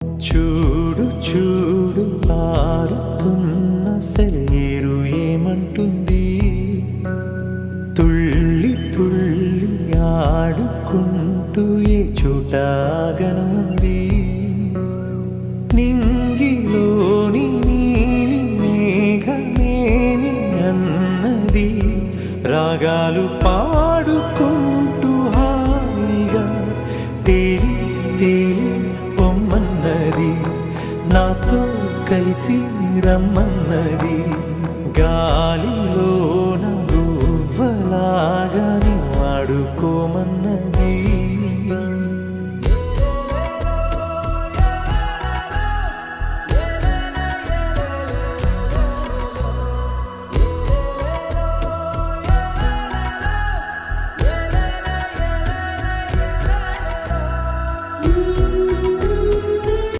చూడు చూడు పారుతున్న సెలేరు ఏమంటుంది? తుళ్ళి తుళ్ళి ఆడుకుంటూ ఏ చోటాగనుంది నింగిలోని నీలి మేఘమేమి అన్నది? రాగాలు పాడుకుంటూ కలిసి రమ్మన్నది. గాలిలోన గువ్వలాగా